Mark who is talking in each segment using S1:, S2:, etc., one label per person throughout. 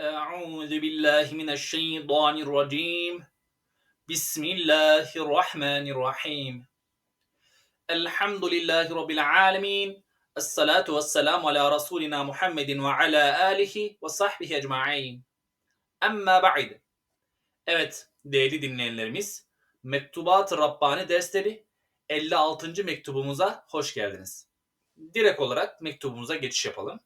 S1: أعوذ بالله من الشيطان الرجيم بسم الله الرحمن الرحيم الحمد لله رب العالمين الصلاة والسلام على رسولنا محمد وعلى آله وصحبه ecmaîn. Amma ba'd. Evet değerli dinleyenlerimiz Mektubat-ı Rabbani dersleri 56. mektubumuza hoş geldiniz. Direkt olarak mektubumuza geçiş yapalım.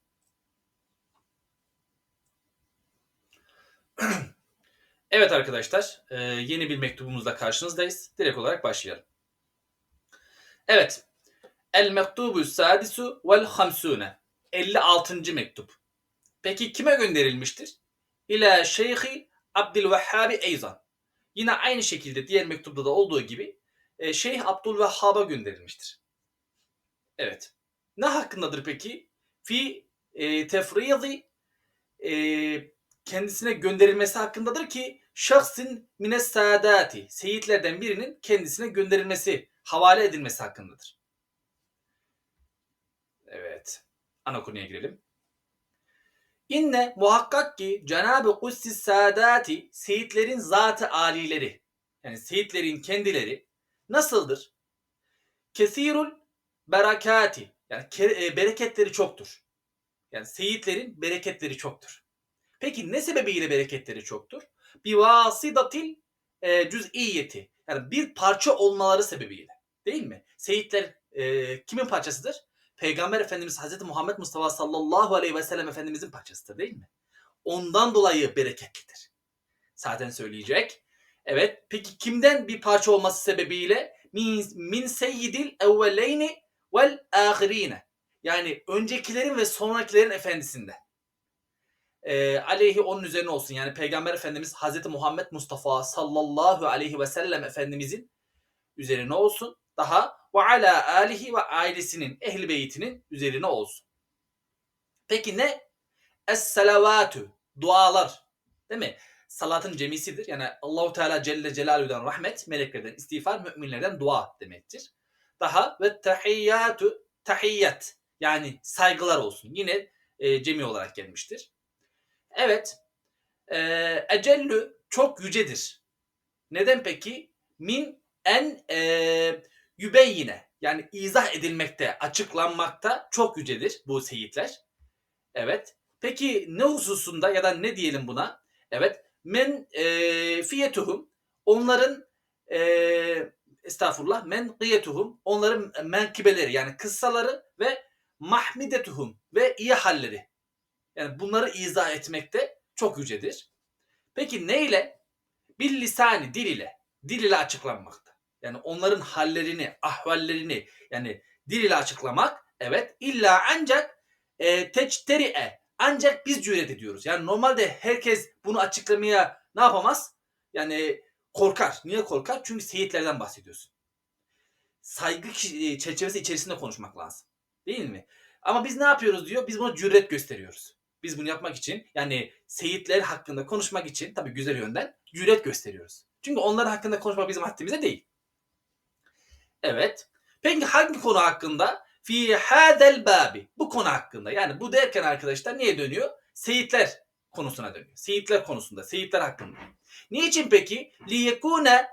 S1: Evet arkadaşlar, e, yeni bir mektubumuzla karşınızdayız. Direkt olarak başlayalım. Evet, El mektubu sadisu vel hamsune. 56. mektup. Peki kime gönderilmiştir? İla Şeyhi Abdülvehhabi Eyzan. Yine aynı şekilde diğer mektupta da olduğu gibi e, Şeyh Abdülvehhab'a gönderilmiştir. Evet. Ne hakkındadır peki? Fi e, tefridi e, kendisine gönderilmesi hakkındadır ki şahsın mines saadati seyitlerden birinin kendisine gönderilmesi, havale edilmesi hakkındadır. Evet. Ana konuya girelim. İnne muhakkak ki Cenab-ı Kudsis Saadati seyitlerin zatı alileri yani seyitlerin kendileri nasıldır? Kesirul berekati yani e, bereketleri çoktur. Yani seyitlerin bereketleri çoktur. Peki ne sebebiyle bereketleri çoktur? Bir vasidatil e, cüz'iyeti. Yani bir parça olmaları sebebiyle. Değil mi? Seyitler e, kimin parçasıdır? Peygamber Efendimiz Hazreti Muhammed Mustafa sallallahu aleyhi ve sellem Efendimizin parçasıdır değil mi? Ondan dolayı bereketlidir. Zaten söyleyecek. Evet. Peki kimden bir parça olması sebebiyle? Min, min seyyidil evveleyni vel ahirine. Yani öncekilerin ve sonrakilerin efendisinden e, aleyhi onun üzerine olsun. Yani Peygamber Efendimiz Hazreti Muhammed Mustafa sallallahu aleyhi ve sellem Efendimizin üzerine olsun. Daha ve ala alihi ve ailesinin, ehli beytinin üzerine olsun. Peki ne? Es-salavatü, dualar. Değil mi? Salatın cemisidir. Yani Allahu Teala Celle Celaluhu'dan rahmet, meleklerden istiğfar, müminlerden dua demektir. Daha ve tahiyyatü, tahiyyat. Yani saygılar olsun. Yine e, cemi olarak gelmiştir. Evet. E, ecellü çok yücedir. Neden peki? Min en e, yübeyyine yani izah edilmekte, açıklanmakta çok yücedir bu seyitler. Evet. Peki ne hususunda ya da ne diyelim buna? Evet. Men e, fiyetuhum onların e, estağfurullah men gıyetuhum onların menkibeleri yani kıssaları ve mahmidetuhum ve iyi halleri. Yani bunları izah etmekte çok yücedir. Peki ne ile? Bir lisani dil ile. Dil ile açıklanmakta. Yani onların hallerini, ahvallerini yani dil ile açıklamak evet illa ancak e, teçteri'e ancak biz cüret ediyoruz. Yani normalde herkes bunu açıklamaya ne yapamaz? Yani korkar. Niye korkar? Çünkü seyitlerden bahsediyorsun. Saygı ki- çerçevesi içerisinde konuşmak lazım. Değil mi? Ama biz ne yapıyoruz diyor? Biz buna cüret gösteriyoruz. Biz bunu yapmak için yani seyitler hakkında konuşmak için tabii güzel yönden cüret gösteriyoruz. Çünkü onlar hakkında konuşmak bizim haddimize değil. Evet. Peki hangi konu hakkında? Fi hadel babi. Bu konu hakkında. Yani bu derken arkadaşlar niye dönüyor? Seyitler konusuna dönüyor. Seyitler konusunda. Seyitler hakkında. Niçin peki? Liyekune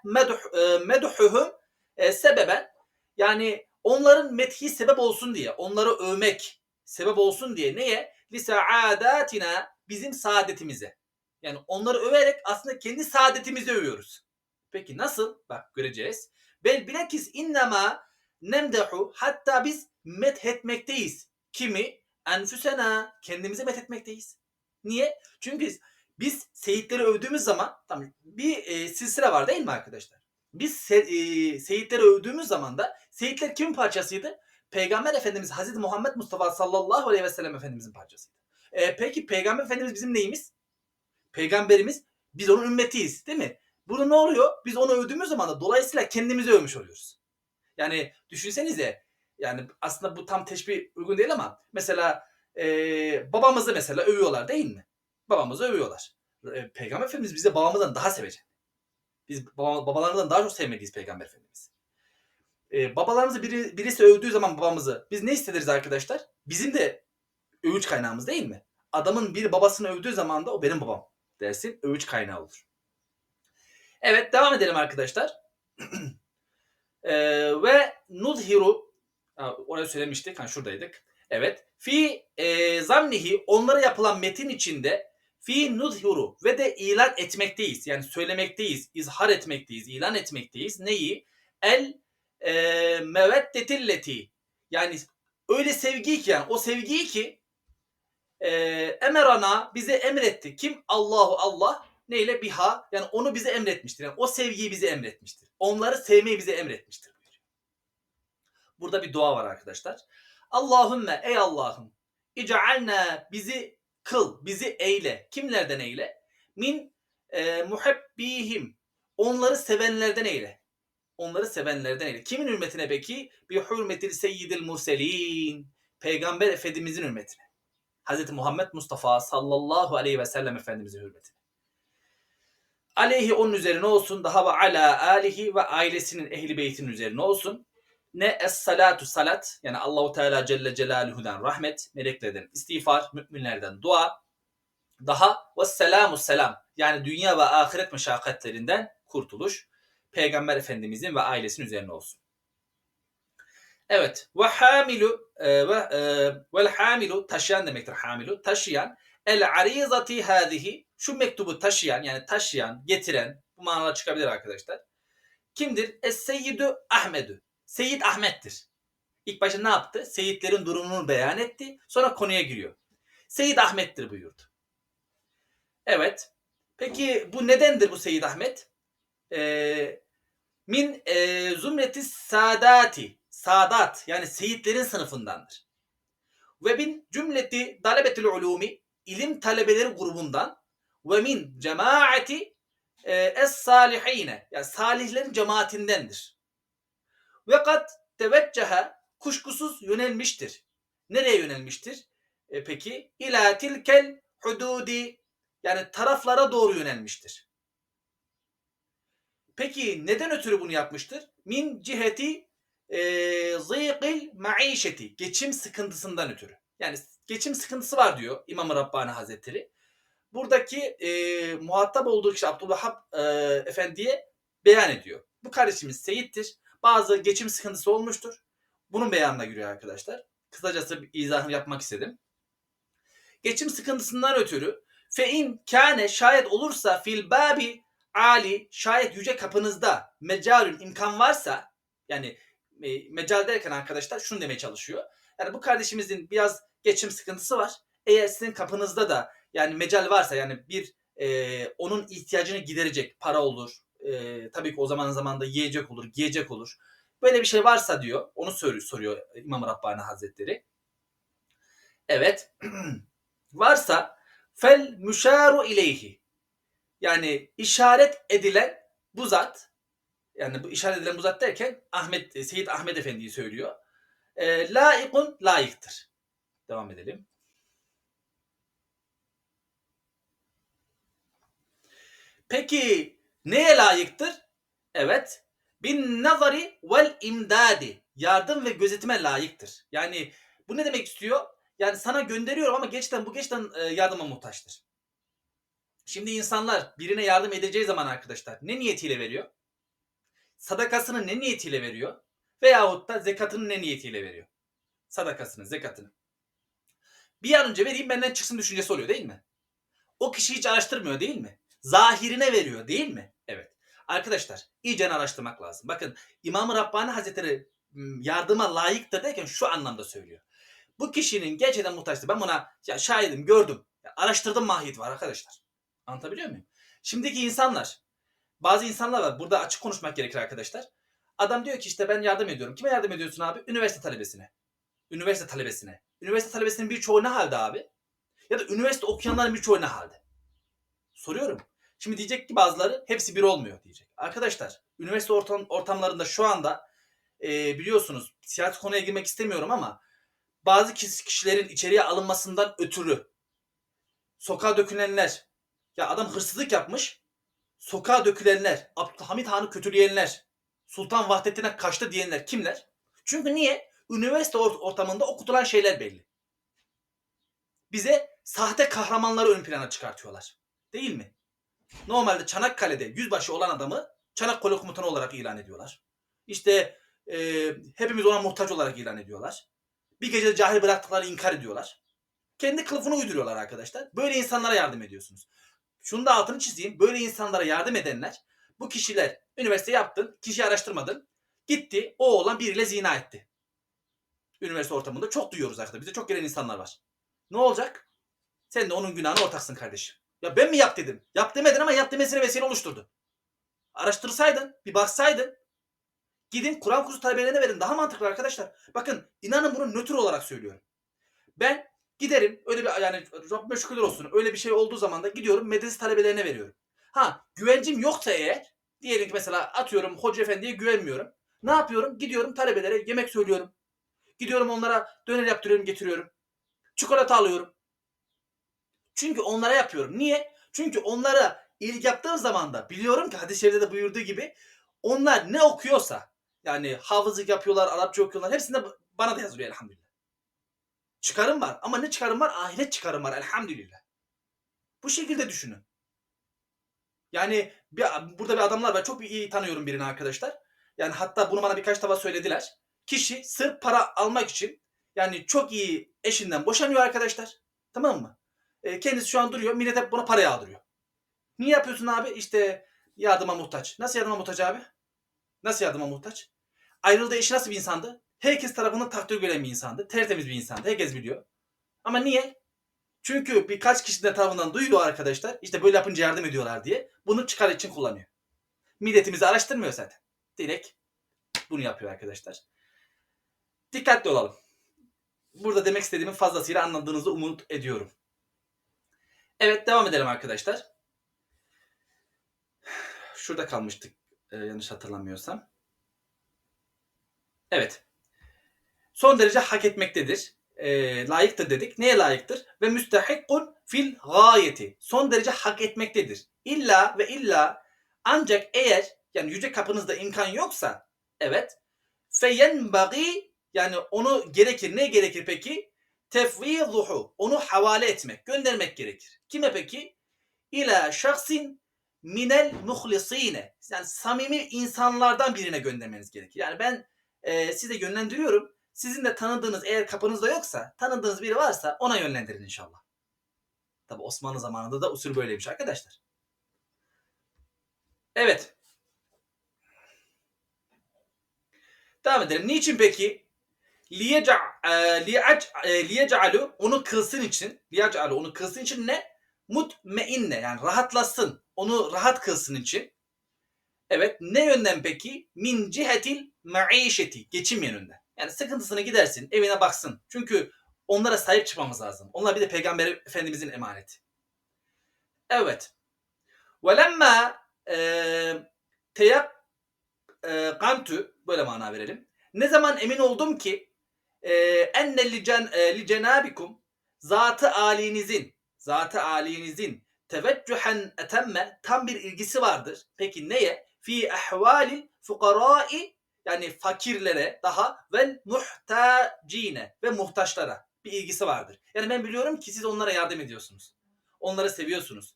S1: meduhuhum e, sebeben yani onların methi sebep olsun diye. Onları övmek sebep olsun diye. Neye? Lisaadatina bizim saadetimize. Yani onları överek aslında kendi saadetimizi övüyoruz. Peki nasıl? Bak göreceğiz. Bel bilakis innema nemdehu hatta biz methetmekteyiz. Kimi? Enfüsena. Kendimizi methetmekteyiz. Niye? Çünkü biz, biz seyitleri övdüğümüz zaman tamam bir e, silsile var değil mi arkadaşlar? Biz se, e, seyitleri övdüğümüz zaman da seyitler kimin parçasıydı? Peygamber Efendimiz Hazreti Muhammed Mustafa sallallahu aleyhi ve sellem Efendimizin parçasıydı. E, peki Peygamber Efendimiz bizim neyimiz? Peygamberimiz biz onun ümmetiyiz değil mi? Burada ne oluyor? Biz onu övdüğümüz zaman da dolayısıyla kendimizi övmüş oluyoruz. Yani düşünsenize yani aslında bu tam teşbih uygun değil ama mesela e, babamızı mesela övüyorlar değil mi? Babamızı övüyorlar. E, Peygamber Efendimiz bize babamızdan daha sevecek. Biz baba, babalarımızdan daha çok sevmediyiz Peygamber Efendimiz. E, babalarımızı biri, birisi övdüğü zaman babamızı biz ne hissederiz arkadaşlar? Bizim de övüç kaynağımız değil mi? adamın bir babasını övdüğü zaman da o benim babam dersin. Övüç kaynağı olur. Evet devam edelim arkadaşlar. Ee, ve nuzhiru ha, oraya söylemiştik. Ha, şuradaydık. Evet. Fi e, zamnihi onlara yapılan metin içinde fi nuzhiru ve de ilan etmekteyiz. Yani söylemekteyiz, izhar etmekteyiz, ilan etmekteyiz. Neyi? El e, meveddetilleti yani öyle sevgi ki yani o sevgiyi ki e, emerana bize emretti. Kim? Allahu Allah neyle biha yani onu bize emretmiştir. Yani o sevgiyi bize emretmiştir. Onları sevmeyi bize emretmiştir. Burada bir dua var arkadaşlar. Allahümme ey Allah'ım ic'alna bizi kıl, bizi eyle. Kimlerden eyle? Min e, muhebbihim. Onları sevenlerden eyle. Onları sevenlerden eyle. Kimin hürmetine peki? Bi hürmetil seyyidil murselin. Peygamber Efendimizin hürmetine. Hz. Muhammed Mustafa sallallahu aleyhi ve sellem Efendimizin hürmetine. Aleyhi onun üzerine olsun. Daha ve ala alihi ve ailesinin ehli beytinin üzerine olsun. Ne es salatu salat yani Allahu Teala Celle Celaluhu'dan rahmet, meleklerden istiğfar, müminlerden dua. Daha ve selamu selam yani dünya ve ahiret meşakkatlerinden kurtuluş. Peygamber Efendimizin ve ailesinin üzerine olsun. Evet. Ve hamilu e, ve e, vel hamilu taşıyan demektir hamilu. Taşıyan el arizati hadihi şu mektubu taşıyan yani taşıyan, getiren bu manalar çıkabilir arkadaşlar. Kimdir? Es Seyyidu Ahmedu. Seyyid Ahmet'tir. İlk başta ne yaptı? Seyitlerin durumunu beyan etti. Sonra konuya giriyor. Seyyid Ahmet'tir buyurdu. Evet. Peki bu nedendir bu Seyyid Ahmet? Ee, min e, zümreti sadati. Sadat yani seyitlerin sınıfındandır. Ve bin cümleti dalebetül ulumi ilim talebeleri grubundan ve min cemaati e, es salihine yani salihlerin cemaatindendir. Ve kat teveccehe kuşkusuz yönelmiştir. Nereye yönelmiştir? E, peki ila tilkel hududi yani taraflara doğru yönelmiştir. Peki neden ötürü bunu yapmıştır? Min ciheti e, zîqil maişeti geçim sıkıntısından ötürü. Yani geçim sıkıntısı var diyor İmam-ı Rabbani Hazretleri. Buradaki e, muhatap olduğu kişi Abdülvahhab e, Efendi'ye beyan ediyor. Bu kardeşimiz Seyit'tir. Bazı geçim sıkıntısı olmuştur. Bunun beyanına giriyor arkadaşlar. Kısacası bir izahını yapmak istedim. Geçim sıkıntısından ötürü fein kâne şayet olursa fil babi ali şayet yüce kapınızda mecalün imkan varsa yani e, mecal derken arkadaşlar şunu demeye çalışıyor. Yani bu kardeşimizin biraz geçim sıkıntısı var. Eğer sizin kapınızda da yani mecal varsa yani bir e, onun ihtiyacını giderecek para olur. E, tabii ki o zaman zamanda yiyecek olur, giyecek olur. Böyle bir şey varsa diyor. Onu soruyor, soruyor İmam Rabbani Hazretleri. Evet. varsa fel müşaru ileyhi. Yani işaret edilen bu zat yani bu işaret edilen bu zat derken Ahmet Seyit Ahmet Efendi'yi söylüyor. E, laikun layıktır. Devam edelim. Peki neye layıktır? Evet. Bin nazari vel imdadi. Yardım ve gözetime layıktır. Yani bu ne demek istiyor? Yani sana gönderiyorum ama geçten bu geçten e, yardıma muhtaçtır. Şimdi insanlar birine yardım edeceği zaman arkadaşlar ne niyetiyle veriyor? Sadakasını ne niyetiyle veriyor? Veyahut da zekatını ne niyetiyle veriyor? Sadakasını, zekatını. Bir an önce vereyim benden çıksın düşüncesi oluyor değil mi? O kişi hiç araştırmıyor değil mi? Zahirine veriyor değil mi? Evet. Arkadaşlar iyice araştırmak lazım. Bakın İmam-ı Rabbani Hazretleri yardıma layıktır derken şu anlamda söylüyor. Bu kişinin gerçekten muhtaçtır. Ben buna ya şahidim, gördüm. Ya araştırdım mahiyet var arkadaşlar. Anlatabiliyor muyum? Şimdiki insanlar, bazı insanlar var. Burada açık konuşmak gerekir arkadaşlar. Adam diyor ki işte ben yardım ediyorum. Kime yardım ediyorsun abi? Üniversite talebesine. Üniversite talebesine. Üniversite talebesinin birçoğu ne halde abi? Ya da üniversite okuyanların birçoğu ne halde? Soruyorum. Şimdi diyecek ki bazıları hepsi bir olmuyor diyecek. Arkadaşlar üniversite ortam, ortamlarında şu anda e, biliyorsunuz siyasi konuya girmek istemiyorum ama bazı kişilerin içeriye alınmasından ötürü sokağa dökülenler ya adam hırsızlık yapmış sokağa dökülenler Abdülhamit Han'ı kötüleyenler Sultan Vahdettin'e kaçtı diyenler kimler? Çünkü niye? Üniversite ortamında okutulan şeyler belli. bize sahte kahramanları ön plana çıkartıyorlar. Değil mi? Normalde Çanakkale'de yüzbaşı olan adamı Çanakkale komutanı olarak ilan ediyorlar. İşte e, hepimiz ona muhtaç olarak ilan ediyorlar. Bir gece cahil bıraktıklarını inkar ediyorlar. Kendi kılıfını uyduruyorlar arkadaşlar. Böyle insanlara yardım ediyorsunuz. Şunu da altını çizeyim. Böyle insanlara yardım edenler bu kişiler üniversite yaptın, kişi araştırmadın. Gitti o oğlan biriyle zina etti. Üniversite ortamında çok duyuyoruz arkadaşlar. Bize çok gelen insanlar var. Ne olacak? Sen de onun günahına ortaksın kardeşim. Ya ben mi yap dedim. Yap demedin ama yap demesine vesile oluşturdu. Araştırsaydın, bir baksaydın. Gidin Kur'an kursu talebelerine verin. Daha mantıklı arkadaşlar. Bakın inanın bunu nötr olarak söylüyorum. Ben giderim öyle bir yani Rabbime şükürler olsun öyle bir şey olduğu zaman da gidiyorum medrese talebelerine veriyorum. Ha güvencim yoksa eğer diyelim ki mesela atıyorum hoca efendiye güvenmiyorum. Ne yapıyorum? Gidiyorum talebelere yemek söylüyorum. Gidiyorum onlara döner yaptırıyorum getiriyorum. Çikolata alıyorum. Çünkü onlara yapıyorum. Niye? Çünkü onlara iyilik yaptığım zaman da biliyorum ki hadis-i şerifte de buyurduğu gibi onlar ne okuyorsa yani hafızlık yapıyorlar, Arapça okuyorlar hepsinde bana da yazılıyor elhamdülillah. Çıkarım var ama ne çıkarım var? Ahiret çıkarım var elhamdülillah. Bu şekilde düşünün. Yani bir, burada bir adamlar var. Çok iyi tanıyorum birini arkadaşlar. Yani hatta bunu bana birkaç defa söylediler. Kişi sırf para almak için yani çok iyi eşinden boşanıyor arkadaşlar. Tamam mı? E, kendisi şu an duruyor. Millet hep buna para yağdırıyor. Niye yapıyorsun abi? İşte yardıma muhtaç. Nasıl yardıma muhtaç abi? Nasıl yardıma muhtaç? Ayrıldığı eşi nasıl bir insandı? Herkes tarafından takdir gören bir insandı. Tertemiz bir insandı. Herkes biliyor. Ama niye? Çünkü birkaç kişi de tarafından duyuyor arkadaşlar. İşte böyle yapınca yardım ediyorlar diye. Bunu çıkar için kullanıyor. Milletimizi araştırmıyor zaten. Direkt bunu yapıyor arkadaşlar. Dikkatli olalım. Burada demek istediğimi fazlasıyla anladığınızı umut ediyorum. Evet devam edelim arkadaşlar. Şurada kalmıştık e, yanlış hatırlamıyorsam. Evet. Son derece hak etmektedir. E, layıktır dedik. Neye layıktır? Ve müstehikkun fil gayeti. Son derece hak etmektedir. İlla ve illa ancak eğer yani yüce kapınızda imkan yoksa evet feyenbagi yani onu gerekir. Ne gerekir peki? Tefvizuhu. Onu havale etmek, göndermek gerekir. Kime peki? İla şahsin minel muhlisine. Yani samimi insanlardan birine göndermeniz gerekir. Yani ben e, size yönlendiriyorum. Sizin de tanıdığınız eğer kapınızda yoksa, tanıdığınız biri varsa ona yönlendirin inşallah. Tabi Osmanlı zamanında da usul böyleymiş arkadaşlar. Evet. Devam edelim. Niçin peki? liyec'alu onu kılsın için liyec'alu onu kılsın için ne? Mutmeinne yani rahatlasın. Onu rahat kılsın için. Evet ne yönden peki? Min cihetil maişeti geçim yönünden. Yani sıkıntısını gidersin, evine baksın. Çünkü onlara sahip çıkmamız lazım. Onlar bir de Peygamber Efendimizin emaneti. Evet. Velemma teyak kantu böyle mana verelim. Ne zaman emin oldum ki enne li cenabikum zatı alinizin zatı alinizin teveccühen etemme tam bir ilgisi vardır. Peki neye? Fi ahvalil fukarai yani fakirlere daha ve muhtacine ve muhtaçlara bir ilgisi vardır. Yani ben biliyorum ki siz onlara yardım ediyorsunuz. Onları seviyorsunuz.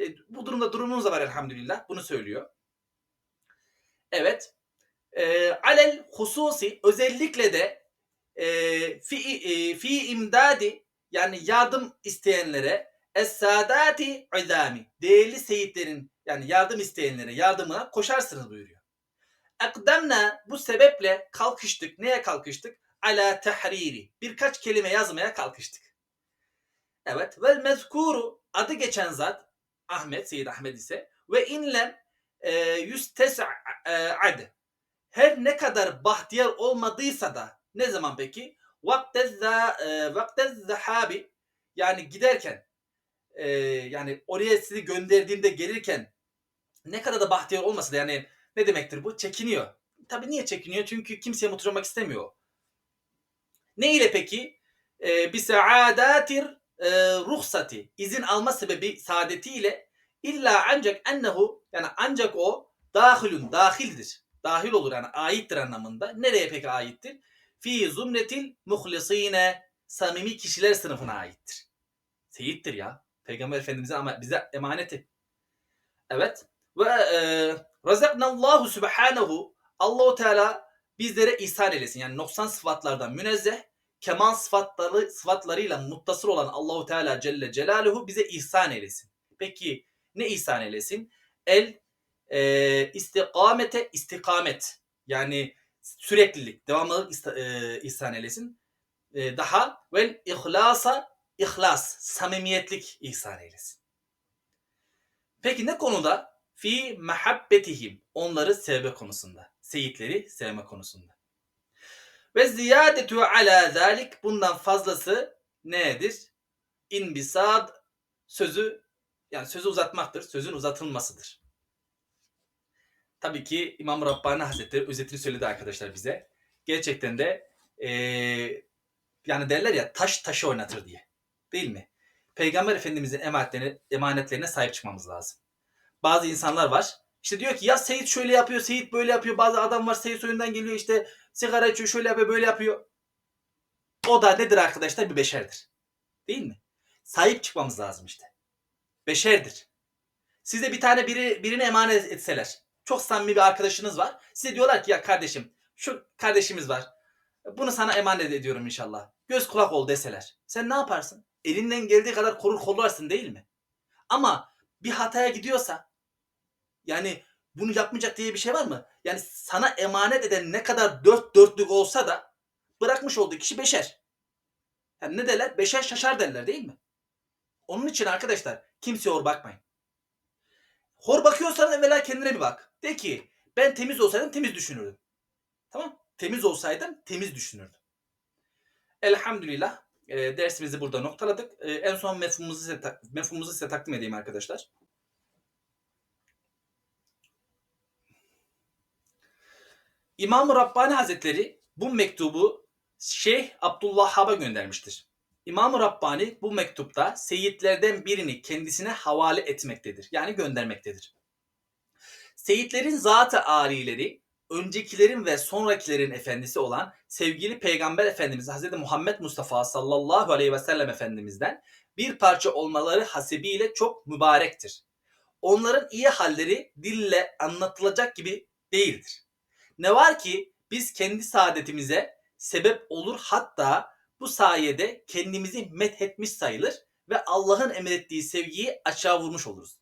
S1: E, bu durumda durumunuz da var elhamdülillah. Bunu söylüyor. Evet. E, alel hususi özellikle de e, fi, e, fi imdadi yani yardım isteyenlere es-sadati izami değerli seyitlerin yani yardım isteyenlere yardımına koşarsınız buyuruyor. Akdemna bu sebeple kalkıştık. Neye kalkıştık? Ala tahriri. Birkaç kelime yazmaya kalkıştık. Evet. Vel mezkuru adı geçen zat Ahmet, Seyyid Ahmet ise ve inlem e, yüstes'ad. Her ne kadar bahtiyar olmadıysa da ne zaman peki? Vaktez zahabi yani giderken e, yani oraya sizi gönderdiğimde gelirken ne kadar da bahtiyar olmasa da yani ne demektir bu? Çekiniyor. Tabii niye çekiniyor? Çünkü kimseye mutluluk olmak istemiyor. Ne ile peki? Ee, bir saadatir e, ruhsati. izin alma sebebi saadetiyle illa ancak ennehu yani ancak o dahilun dahildir. Dahil olur yani aittir anlamında. Nereye peki aittir? Fi zumretil muhlisine samimi kişiler sınıfına aittir. Seyittir ya. Peygamber Efendimiz'in ama bize emaneti. Evet. Ve e, razaknallahu subhanahu Allahu Teala bizlere ihsan eylesin. Yani noksan sıfatlardan münezzeh, kemal sıfatları sıfatlarıyla muttasıl olan Allahu Teala Celle Celaluhu bize ihsan eylesin. Peki ne ihsan eylesin? El e, istikamete istikamet. Yani süreklilik, devamlılık e, ihsan eylesin. E, daha vel ihlasa ihlas, samimiyetlik ihsan eylesin. Peki ne konuda? Fi mehabbetihim. Onları sevme konusunda. Seyitleri sevme konusunda. Ve ziyadetu ala zalik. Bundan fazlası nedir? İnbisad sözü yani sözü uzatmaktır. Sözün uzatılmasıdır. Tabii ki İmam Rabbani Hazretleri özetini söyledi arkadaşlar bize. Gerçekten de eee, yani derler ya taş taşı oynatır diye. Değil mi? Peygamber Efendimizin emanetlerine, emanetlerine sahip çıkmamız lazım. Bazı insanlar var. İşte diyor ki ya Seyit şöyle yapıyor, Seyit böyle yapıyor. Bazı adam var Seyit soyundan geliyor işte sigara içiyor, şöyle yapıyor, böyle yapıyor. O da nedir arkadaşlar? Bir beşerdir. Değil mi? Sahip çıkmamız lazım işte. Beşerdir. Size bir tane biri birine emanet etseler. Çok samimi bir arkadaşınız var. Size diyorlar ki ya kardeşim şu kardeşimiz var. Bunu sana emanet ediyorum inşallah. Göz kulak ol deseler. Sen ne yaparsın? Elinden geldiği kadar korur kollarsın değil mi? Ama bir hataya gidiyorsa yani bunu yapmayacak diye bir şey var mı? Yani sana emanet eden ne kadar dört dörtlük olsa da bırakmış olduğu kişi beşer. Yani ne derler? Beşer şaşar derler değil mi? Onun için arkadaşlar kimseye hor bakmayın. Hor bakıyorsan evvela kendine bir bak. De ki ben temiz olsaydım temiz düşünürdüm. Tamam? Temiz olsaydım temiz düşünürdüm. Elhamdülillah e, dersimizi burada noktaladık. E, en son mefhumumuzu size, mefhumumuzu size takdim edeyim arkadaşlar. İmam-ı Rabbani Hazretleri bu mektubu Şeyh Abdullah göndermiştir. İmam-ı Rabbani bu mektupta seyitlerden birini kendisine havale etmektedir. Yani göndermektedir. Seyitlerin zatı alileri öncekilerin ve sonrakilerin efendisi olan sevgili Peygamber Efendimiz Hazreti Muhammed Mustafa sallallahu aleyhi ve sellem Efendimiz'den bir parça olmaları hasebiyle çok mübarektir. Onların iyi halleri dille anlatılacak gibi değildir. Ne var ki biz kendi saadetimize sebep olur hatta bu sayede kendimizi methetmiş sayılır ve Allah'ın emrettiği sevgiyi açığa vurmuş oluruz.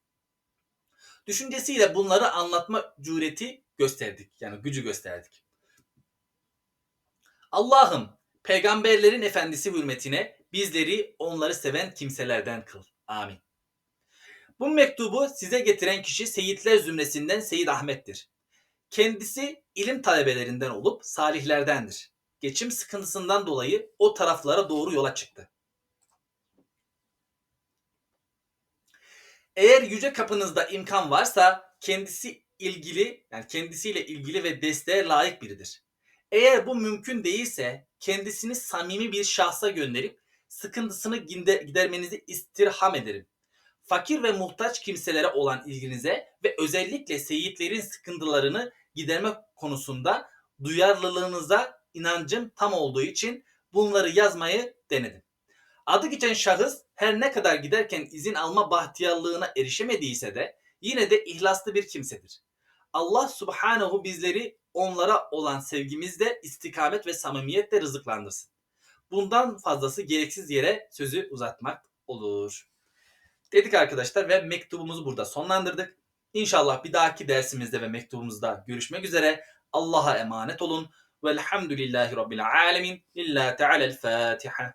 S1: Düşüncesiyle bunları anlatma cüreti gösterdik. Yani gücü gösterdik. Allah'ım peygamberlerin efendisi hürmetine bizleri onları seven kimselerden kıl. Amin. Bu mektubu size getiren kişi Seyitler zümresinden Seyit Ahmet'tir. Kendisi ilim talebelerinden olup salihlerdendir. Geçim sıkıntısından dolayı o taraflara doğru yola çıktı. Eğer yüce kapınızda imkan varsa kendisi ilgili yani kendisiyle ilgili ve desteğe layık biridir. Eğer bu mümkün değilse kendisini samimi bir şahsa gönderip sıkıntısını gidermenizi istirham ederim. Fakir ve muhtaç kimselere olan ilginize ve özellikle seyitlerin sıkıntılarını giderme konusunda duyarlılığınıza inancım tam olduğu için bunları yazmayı denedim. Adı geçen şahıs her ne kadar giderken izin alma bahtiyarlığına erişemediyse de yine de ihlaslı bir kimsedir. Allah subhanehu bizleri onlara olan sevgimizde istikamet ve samimiyetle rızıklandırsın. Bundan fazlası gereksiz yere sözü uzatmak olur. Dedik arkadaşlar ve mektubumuzu burada sonlandırdık. İnşallah bir dahaki dersimizde ve mektubumuzda görüşmek üzere. Allah'a emanet olun. Velhamdülillahi Rabbil alemin. Lillahi Teala'l Fatiha.